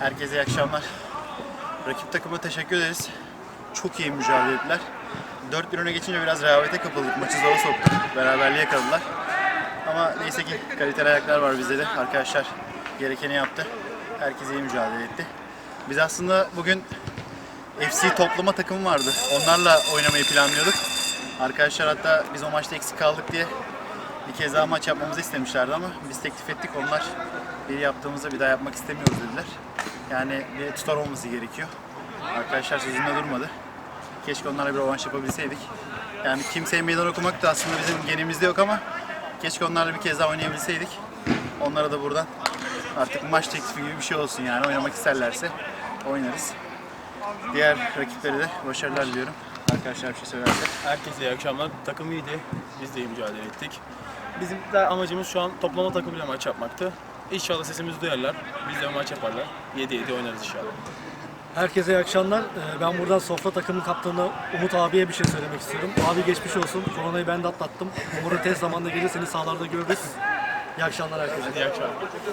Herkese iyi akşamlar. Rakip takıma teşekkür ederiz. Çok iyi mücadele ettiler. 4-1 öne geçince biraz rehavete kapıldık. Maçı zora soktuk. Beraberliğe yakaladılar. Ama neyse ki kaliteli ayaklar var bizde de. Arkadaşlar gerekeni yaptı. Herkes iyi mücadele etti. Biz aslında bugün FC toplama takımı vardı. Onlarla oynamayı planlıyorduk. Arkadaşlar hatta biz o maçta eksik kaldık diye bir kez daha maç yapmamızı istemişlerdi ama biz teklif ettik. Onlar bir yaptığımızda bir daha yapmak istemiyoruz dediler. Yani bir tutar olması gerekiyor. Arkadaşlar sözünde durmadı. Keşke onlarla bir rövanş yapabilseydik. Yani kimseye meydan okumak da aslında bizim genimizde yok ama keşke onlarla bir kez daha oynayabilseydik. Onlara da buradan artık maç teklifi gibi bir şey olsun yani oynamak isterlerse oynarız. Diğer rakiplere de başarılar diliyorum. Arkadaşlar bir şey söylerse. Herkese iyi akşamlar. Takım iyiydi. Biz de iyi mücadele ettik. Bizim de amacımız şu an toplama takımıyla maç yapmaktı. İnşallah sesimizi duyarlar. Biz de maç yaparlar. 7-7 oynarız inşallah. Herkese iyi akşamlar. Ee, Ben buradan sofra takımı kaptanı Umut abiye bir şey söylemek istiyorum. Abi geçmiş olsun. Koronayı ben de atlattım. Umarım tez zamanda gelir seni sahalarda görürüz. İyi akşamlar herkese. İyi akşamlar.